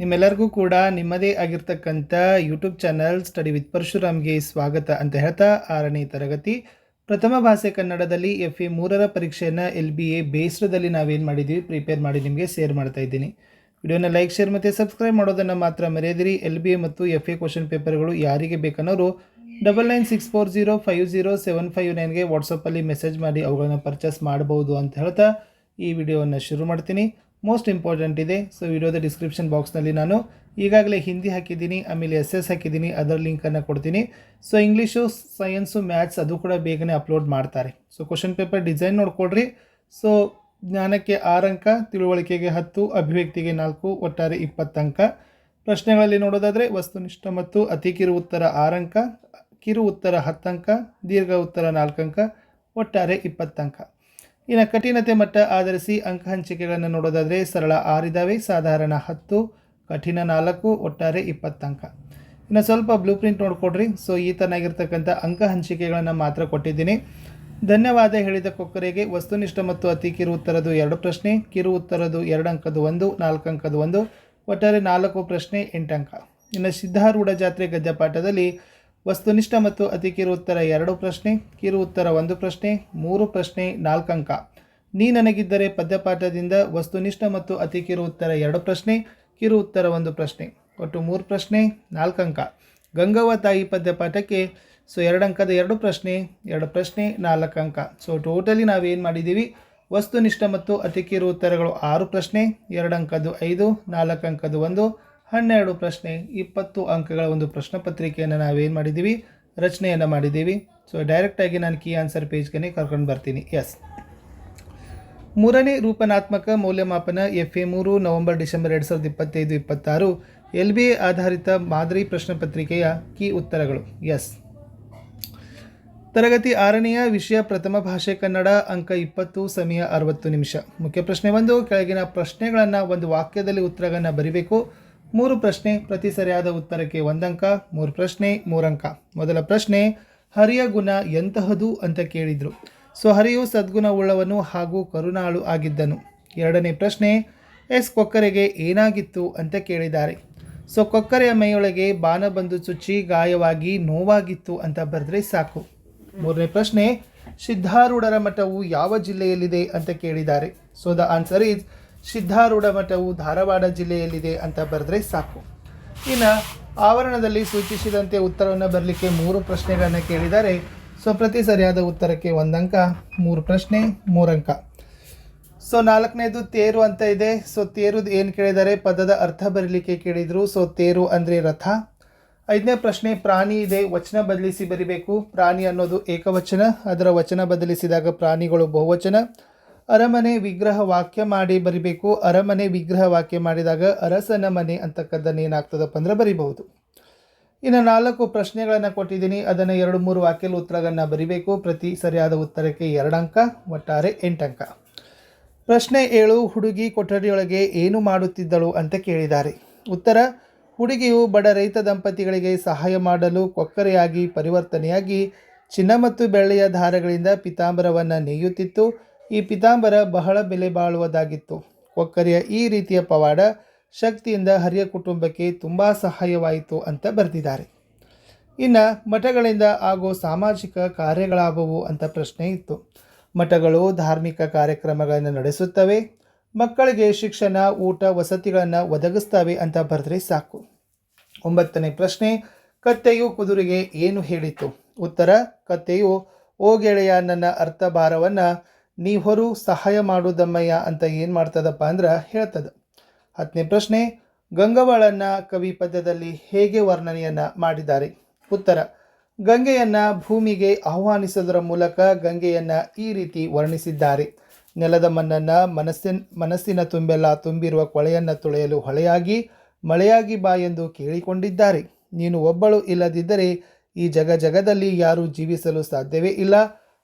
ನಿಮ್ಮೆಲ್ಲರಿಗೂ ಕೂಡ ನಿಮ್ಮದೇ ಆಗಿರ್ತಕ್ಕಂಥ ಯೂಟ್ಯೂಬ್ ಚಾನಲ್ ಸ್ಟಡಿ ವಿತ್ ಪರಶುರಾಮ್ಗೆ ಸ್ವಾಗತ ಅಂತ ಹೇಳ್ತಾ ಆರನೇ ತರಗತಿ. ಪ್ರಥಮ ಭಾಷೆ ಕನ್ನಡದಲ್ಲಿ ಎಫ್ ಎ ಮೂರರ ಪರೀಕ್ಷೆಯನ್ನು ಎಲ್ ಬಿ ಎ ಬೇಸ್ರದಲ್ಲಿ ನಾವೇನು ಮಾಡಿದ್ದೀವಿ ಪ್ರಿಪೇರ್ ಮಾಡಿ ನಿಮಗೆ ಶೇರ್ ಮಾಡ್ತಾ ಇದ್ದೀನಿ. ವಿಡಿಯೋನ ಲೈಕ್ ಶೇರ್ ಮತ್ತು ಸಬ್ಸ್ಕ್ರೈಬ್ ಮಾಡೋದನ್ನು ಮಾತ್ರ ಮರೆಯದಿರಿ. ಎಲ್ ಬಿ ಎ ಮತ್ತು ಎಫ್ ಎ ಕ್ವಶನ್ ಪೇಪರ್ಗಳು ಯಾರಿಗೆ ಬೇಕನ್ನೋರು double nine six four zero five zero seven five ನೈನ್ಗೆ ವಾಟ್ಸಪ್ಪಲ್ಲಿ ಮೆಸೇಜ್ ಮಾಡಿ ಅವುಗಳನ್ನು ಪರ್ಚೇಸ್ ಮಾಡ್ಬೋದು ಅಂತ ಹೇಳ್ತಾ ಈ ವಿಡಿಯೋವನ್ನು ಶುರು ಮಾಡ್ತೀನಿ. ಮೋಸ್ಟ್ ಇಂಪಾರ್ಟೆಂಟ್ ಇದೆ. ಸೊ ವಿಡಿಯೋದ ಡಿಸ್ಕ್ರಿಪ್ಷನ್ ಬಾಕ್ಸ್ನಲ್ಲಿ ನಾನು. ಈಗಾಗಲೇ ಹಿಂದಿ ಹಾಕಿದ್ದೀನಿ, ಆಮೇಲೆ ಎಸ್ ಎಸ್ ಹಾಕಿದ್ದೀನಿ ಅದರ ಲಿಂಕನ್ನು ಕೊಡ್ತೀನಿ. ಸೊ ಇಂಗ್ಲೀಷು ಸೈನ್ಸು ಮ್ಯಾಥ್ಸ್ ಅದು ಕೂಡ ಬೇಗನೆ ಅಪ್ಲೋಡ್ ಮಾಡ್ತಾರೆ. ಸೊ ಕ್ವಶನ್ ಪೇಪರ್ ಡಿಸೈನ್ ನೋಡ್ಕೊಳ್ರಿ. ಸೊ ಜ್ಞಾನಕ್ಕೆ ಆರು ಅಂಕ, ತಿಳುವಳಿಕೆಗೆ ಹತ್ತು, ಅಭಿವ್ಯಕ್ತಿಗೆ ನಾಲ್ಕು, ಒಟ್ಟಾರೆ ಇಪ್ಪತ್ತು ಅಂಕ. ಪ್ರಶ್ನೆಗಳಲ್ಲಿ ನೋಡೋದಾದರೆ ವಸ್ತುನಿಷ್ಠ ಮತ್ತು ಅತಿ ಕಿರು ಉತ್ತರ ಆರು ಅಂಕ, ಕಿರು ಉತ್ತರ ಹತ್ತು ಅಂಕ, ದೀರ್ಘ ಉತ್ತರ ನಾಲ್ಕು ಅಂಕ, ಒಟ್ಟಾರೆ ಇಪ್ಪತ್ತು ಅಂಕ. ಇನ್ನು ಕಠಿಣತೆ ಮಟ್ಟ ಆಧರಿಸಿ ಅಂಕ ಹಂಚಿಕೆಗಳನ್ನು ನೋಡೋದಾದರೆ ಸರಳ ಆರಿದಾವೆ, ಸಾಧಾರಣ ಹತ್ತು, ಕಠಿಣ ನಾಲ್ಕು, ಒಟ್ಟಾರೆ ಇಪ್ಪತ್ತು ಅಂಕ. ಇನ್ನು ಸ್ವಲ್ಪ ಬ್ಲೂ ಪ್ರಿಂಟ್ ನೋಡಿಕೊಡ್ರಿ. ಸೊ ಈ ತನಾಗಿರ್ತಕ್ಕಂಥ ಅಂಕ ಹಂಚಿಕೆಗಳನ್ನು ಮಾತ್ರ ಕೊಟ್ಟಿದ್ದೀನಿ. ಧನ್ಯವಾದ ಹೇಳಿದ ಕೊಕ್ಕರೆಗೆ. ವಸ್ತುನಿಷ್ಠ ಮತ್ತು ಅತಿ ಕಿರು ಉತ್ತರದು ಎರಡು ಪ್ರಶ್ನೆ, ಕಿರು ಉತ್ತರದು ಎರಡು ಅಂಕದ್ದು ಒಂದು, ನಾಲ್ಕು ಅಂಕದ್ದು ಒಂದು, ಒಟ್ಟಾರೆ ನಾಲ್ಕು ಪ್ರಶ್ನೆ ಎಂಟು ಅಂಕ. ಇನ್ನು ಸಿದ್ಧಾರೂಢ ಜಾತ್ರೆ ಗದ್ಯಪಾಠದಲ್ಲಿ ವಸ್ತುನಿಷ್ಠ ಮತ್ತು ಅತಿ ಕಿರು ಉತ್ತರ ಎರಡು ಪ್ರಶ್ನೆ ಕಿರು ಉತ್ತರ ಒಂದು ಪ್ರಶ್ನೆ, ಮೂರು ಪ್ರಶ್ನೆ ನಾಲ್ಕು ಅಂಕ ನೀ ನನಗಿದ್ದರೆ ಪದ್ಯಪಾಠದಿಂದ ವಸ್ತುನಿಷ್ಠ ಮತ್ತು ಅತಿ ಕಿರು ಉತ್ತರ ಎರಡು ಪ್ರಶ್ನೆ ಕಿರು ಉತ್ತರ ಒಂದು ಪ್ರಶ್ನೆ. ಒಟ್ಟು ಮೂರು ಪ್ರಶ್ನೆ, ನಾಲ್ಕಂಕ. ಗಂಗವ್ವ ತಾಯಿ ಪದ್ಯಪಾಠಕ್ಕೆ ಸೊ ಎರಡು ಅಂಕದ ಎರಡು ಪ್ರಶ್ನೆ ಎರಡು ಪ್ರಶ್ನೆ ನಾಲ್ಕು ಅಂಕ ಸೊ ಟೋಟಲಿ ನಾವೇನು ಮಾಡಿದ್ದೀವಿ? ವಸ್ತುನಿಷ್ಠ ಮತ್ತು ಅತಿ ಕಿರು ಉತ್ತರಗಳು ಆರು ಪ್ರಶ್ನೆ ಎರಡು ಅಂಕದ್ದು ಐದು ನಾಲ್ಕು ಅಂಕದ್ದು ಒಂದು ಹನ್ನೆರಡು ಪ್ರಶ್ನೆ, ಇಪ್ಪತ್ತು ಅಂಕಗಳ ಒಂದು ಪ್ರಶ್ನೆ ಪತ್ರಿಕೆಯನ್ನು ನಾವೇನು ಮಾಡಿದ್ದೀವಿ? ರಚನೆಯನ್ನು ಮಾಡಿದ್ದೀವಿ. ಸೊ ಡೈರೆಕ್ಟಾಗಿ ನಾನು ಕೀ ಆನ್ಸರ್ ಪೇಜ್ಗೆ ಕರ್ಕೊಂಡು ಬರ್ತೀನಿ. ಎಸ್ ಮೂರನೇ ರೂಪನಾತ್ಮಕ ಮೌಲ್ಯಮಾಪನ ಎಫ್ ಎ ಮೂರು, ನವೆಂಬರ್, ಡಿಸೆಂಬರ್ ಎರಡು ಸಾವಿರದ ಇಪ್ಪತ್ತೈದು, ಇಪ್ಪತ್ತಾರು ಎಲ್ ಬಿ ಎ ಆಧಾರಿತ ಮಾದರಿ ಪ್ರಶ್ನೆ ಪತ್ರಿಕೆಯ ಕೀ ಉತ್ತರಗಳು. ಎಸ್ ತರಗತಿ ಆರನೆಯ ವಿಷಯ ಪ್ರಥಮ ಭಾಷೆ ಕನ್ನಡ, ಅಂಕ ಇಪ್ಪತ್ತು, ಸಮಯ ಅರವತ್ತು ನಿಮಿಷ. ಮುಖ್ಯ ಪ್ರಶ್ನೆ ಒಂದು, ಕೆಳಗಿನ ಪ್ರಶ್ನೆಗಳನ್ನು ಒಂದು ವಾಕ್ಯದಲ್ಲಿ ಉತ್ತರಗಳನ್ನು ಬರಿಬೇಕು. ಮೂರು ಪ್ರಶ್ನೆ ಪ್ರತಿ ಸರಿಯಾದ ಉತ್ತರಕ್ಕೆ ಒಂದಂಕ, ಮೂರು ಪ್ರಶ್ನೆ, ಮೂರಂಕ. ಮೊದಲ ಪ್ರಶ್ನೆ, ಹರಿಯ ಗುಣ ಎಂತಹದು ಅಂತ ಕೇಳಿದರು. ಸೊ, ಹರಿಯು ಸದ್ಗುಣವುಳ್ಳವನು ಹಾಗೂ ಕರುಣಾಳು ಆಗಿದ್ದನು. ಎರಡನೇ ಪ್ರಶ್ನೆ, ಎಸ್ ಕೊಕ್ಕರೆಗೆ ಏನಾಗಿತ್ತು ಅಂತ ಕೇಳಿದ್ದಾರೆ. ಸೊ, ಕೊಕ್ಕರೆಯ ಮೈಯೊಳಗೆ ಬಾಣ ಬಂದು ಚುಚ್ಚಿ ಗಾಯವಾಗಿ ನೋವಾಗಿತ್ತು ಅಂತ ಬರೆದ್ರೆ ಸಾಕು. ಮೂರನೇ ಪ್ರಶ್ನೆ, ಸಿದ್ಧಾರೂಢರ ಮಠವು ಯಾವ ಜಿಲ್ಲೆಯಲ್ಲಿದೆ ಅಂತ ಕೇಳಿದ್ದಾರೆ. So the answer is Siddharudha ಮಠವು Dharwad ಜಿಲ್ಲೆಯಲ್ಲಿದೆ ಅಂತ ಬರೆದ್ರೆ ಸಾಕು. ಇನ್ನು ಆವರಣದಲ್ಲಿ ಸೂಚಿಸಿದಂತೆ ಉತ್ತರವನ್ನು ಬರಲಿಕ್ಕೆ ಮೂರು ಪ್ರಶ್ನೆಗಳನ್ನು ಕೇಳಿದ್ದಾರೆ. ಸೊ, ಪ್ರತಿ ಸರಿಯಾದ ಉತ್ತರಕ್ಕೆ ಒಂದಂಕ, ಮೂರು ಪ್ರಶ್ನೆ, ಮೂರಂಕ. ಸೊ, ನಾಲ್ಕನೇದು ತೇರು ಅಂತ ಇದೆ. ಸೊ, ತೇರುದು ಏನು ಕೇಳಿದ್ದಾರೆ? ಪದದ ಅರ್ಥ ಬರಲಿಕ್ಕೆ ಕೇಳಿದರು. ಸೊ, ತೇರು ಅಂದರೆ ರಥ. ಐದನೇ ಪ್ರಶ್ನೆ, ಪ್ರಾಣಿ ಇದೆ. ವಚನ ಬದಲಿಸಿ ಬರಿಬೇಕು. ಪ್ರಾಣಿ ಅನ್ನೋದು ಏಕವಚನ. ಅದರ ವಚನ ಬದಲಿಸಿದಾಗ ಪ್ರಾಣಿಗಳು ಬಹುವಚನ. ಅರಮನೆ ವಿಗ್ರಹ ವಾಕ್ಯ ಮಾಡಿ ಬರಿಬೇಕು. ಅರಮನೆ ವಿಗ್ರಹ ವಾಕ್ಯ ಮಾಡಿದಾಗ ಅರಸನ ಮನೆ ಅಂತಕ್ಕದ್ದನ್ನು ಏನಾಗ್ತದಪ್ಪ ಅಂದ್ರೆ ಬರಿಬಹುದು. ಇನ್ನು ನಾಲ್ಕು ಪ್ರಶ್ನೆಗಳನ್ನು ಕೊಟ್ಟಿದ್ದೀನಿ. ಅದನ್ನು ಎರಡು ಮೂರು ವಾಕ್ಯದ ಉತ್ತರಗಳನ್ನು ಬರಿಬೇಕು. ಪ್ರತಿ ಸರಿಯಾದ ಉತ್ತರಕ್ಕೆ ಎರಡು ಅಂಕ, ಒಟ್ಟಾರೆ ಅಂಕ. ಪ್ರಶ್ನೆ ಏಳು, ಹುಡುಗಿ ಕೊಠಡಿಯೊಳಗೆ ಏನು ಮಾಡುತ್ತಿದ್ದಳು ಅಂತ ಕೇಳಿದ್ದಾರೆ. ಉತ್ತರ, ಹುಡುಗಿಯು ಬಡ ರೈತ ದಂಪತಿಗಳಿಗೆ ಸಹಾಯ ಮಾಡಲು ಕೊಕ್ಕರೆಯಾಗಿ, ಪರಿವರ್ತನೆಯಾಗಿ ಚಿನ್ನ ಮತ್ತು ಬೆಳ್ಳಿಯ ದಾರಗಳಿಂದ ಪಿತಾಂಬರವನ್ನು ನೇಯುತ್ತಿತ್ತು. ಈ ಪಿತಾಂಬರ ಬಹಳ ಬೆಲೆ ಬಾಳುವುದಾಗಿತ್ತು. ಈ ರೀತಿಯ ಪವಾಡ ಶಕ್ತಿಯಿಂದ ಹರಿಯ ಕುಟುಂಬಕ್ಕೆ ತುಂಬ ಸಹಾಯವಾಯಿತು ಅಂತ ಬರೆದಿದ್ದಾರೆ. ಇನ್ನು ಮಠಗಳಿಂದ ಆಗೋ ಸಾಮಾಜಿಕ ಕಾರ್ಯಗಳಾಗುವು ಅಂತ ಪ್ರಶ್ನೆ ಇತ್ತು. ಮಠಗಳು ಧಾರ್ಮಿಕ ಕಾರ್ಯಕ್ರಮಗಳನ್ನು ನಡೆಸುತ್ತವೆ, ಮಕ್ಕಳಿಗೆ ಶಿಕ್ಷಣ, ಊಟ, ವಸತಿಗಳನ್ನು ಒದಗಿಸ್ತವೆ ಅಂತ ಬರೆದ್ರೆ ಸಾಕು. ಒಂಬತ್ತನೇ ಪ್ರಶ್ನೆ, ಕತ್ತೆಯು ಕುದುರೆಗೆ ಏನು ಹೇಳಿತು? ಉತ್ತರ, ಕತ್ತೆಯು ಓಗೆಳೆಯ ಗೆಳೆಯ, ನನ್ನ ಅರ್ಥಭಾರವನ್ನು ನೀ ಹೊರು ಸಹಾಯ ಮಾಡೋದಮ್ಮಯ್ಯ ಅಂತ ಏನು ಮಾಡ್ತದಪ್ಪ ಅಂದ್ರೆ ಹೇಳ್ತದ. ಹತ್ತನೇ ಪ್ರಶ್ನೆ, ಗಂಗವಳನ್ನ ಕವಿ ಪದ್ಯದಲ್ಲಿ ಹೇಗೆ ವರ್ಣನೆಯನ್ನು ಮಾಡಿದ್ದಾರೆ? ಉತ್ತರ, ಗಂಗೆಯನ್ನು ಭೂಮಿಗೆ ಆಹ್ವಾನಿಸೋದರ ಮೂಲಕ ಗಂಗೆಯನ್ನು ಈ ರೀತಿ ವರ್ಣಿಸಿದ್ದಾರೆ. ನೆಲದ ಮಣ್ಣನ್ನು ಮನಸ್ಸಿನ ಮನಸ್ಸಿನ ತುಂಬೆಲ್ಲ ತುಂಬಿರುವ ಕೊಳೆಯನ್ನು ತೊಳೆಯಲು ಹೊಳೆಯಾಗಿ, ಮಳೆಯಾಗಿ ಬಾ ಎಂದು ಕೇಳಿಕೊಂಡಿದ್ದಾರೆ. ನೀನು ಒಬ್ಬಳು ಇಲ್ಲದಿದ್ದರೆ ಈ ಜಗ ಜಗದಲ್ಲಿ ಯಾರೂ ಜೀವಿಸಲು ಸಾಧ್ಯವೇ ಇಲ್ಲ.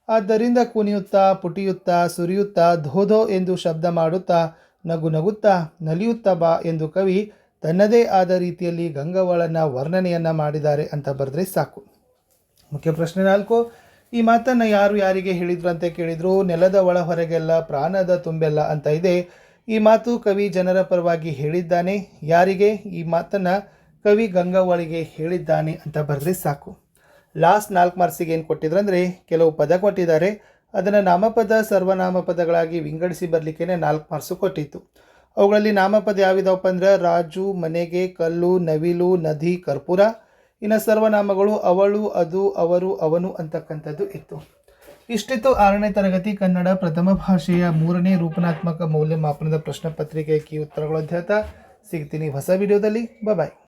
ಆದ್ದರಿಂದ ಕುಣಿಯುತ್ತಾ, ಪುಟಿಯುತ್ತಾ, ಸುರಿಯುತ್ತಾ, ಧೋಧೋ ಎಂದು ಶಬ್ದ ಮಾಡುತ್ತಾ, ನಗು ನಗುತ್ತಾ, ನಲಿಯುತ್ತಾ ಬಾ ಎಂದು ಕವಿ ತನ್ನದೇ ಆದ ರೀತಿಯಲ್ಲಿ ಗಂಗವಳನ ವರ್ಣನೆಯನ್ನು ಮಾಡಿದ್ದಾರೆ ಅಂತ ಬರೆದ್ರೆ ಸಾಕು. ಮುಖ್ಯ ಪ್ರಶ್ನೆ ನಾಲ್ಕು, ಈ ಮಾತನ್ನು ಯಾರು ಯಾರಿಗೆ ಹೇಳಿದ್ರು ಅಂತ ಕೇಳಿದ್ರು? ನೆಲದ ಒಳ ಹೊರಗೆಲ್ಲ, ಪ್ರಾಣದ ತುಂಬೆಲ್ಲ ಅಂತ ಇದೆ. ಈ ಮಾತು ಕವಿ ಜನರ ಪರವಾಗಿ ಹೇಳಿದ್ದಾನೆ. ಯಾರಿಗೆ? ಈ ಮಾತನ್ನು ಕವಿ ಗಂಗಾವಳಿಗೆ ಹೇಳಿದ್ದಾನೆ ಅಂತ ಬರೆದ್ರೆ ಸಾಕು. ಲಾಸ್ಟ್ ನಾಲ್ಕು ಮಾರ್ಕ್ಸಿಗೆ ಏನು ಕೊಟ್ಟಿದ್ರು ಅಂದರೆ ಕೆಲವು ಪದ ಕೊಟ್ಟಿದ್ದಾರೆ. ಅದನ್ನು ನಾಮಪದ, ಸರ್ವನಾಮಪದಗಳಾಗಿ ವಿಂಗಡಿಸಿ ಬರಲಿಕ್ಕೆ ನಾಲ್ಕು ಮಾರ್ಕ್ಸು ಕೊಟ್ಟಿತ್ತು. ಅವುಗಳಲ್ಲಿ ನಾಮಪದ ಯಾವಿದಾವಪ್ಪ ಅಂದ್ರೆ ರಾಜು, ಮನೆಗೆ, ಕಲ್ಲು, ನವಿಲು, ನದಿ, ಕರ್ಪೂರ. ಇನ್ನು ಸರ್ವನಾಮಗಳು ಅವಳು, ಅದು, ಅವರು, ಅವನು ಅಂತಕ್ಕಂಥದ್ದು ಇತ್ತು. ಇಷ್ಟಿತ್ತು ಆರನೇ ತರಗತಿ ಕನ್ನಡ ಪ್ರಥಮ ಭಾಷೆಯ ಮೂರನೇ ರೂಪನಾತ್ಮಕ ಮೌಲ್ಯಮಾಪನದ ಪ್ರಶ್ನೆ ಪತ್ರಿಕೆ ಕಿ ಉತ್ತರಗಳು ಹೇಳ್ತಾ ಸಿಗ್ತೀನಿ ಹೊಸ ವಿಡಿಯೋದಲ್ಲಿ. ಬಾಯ್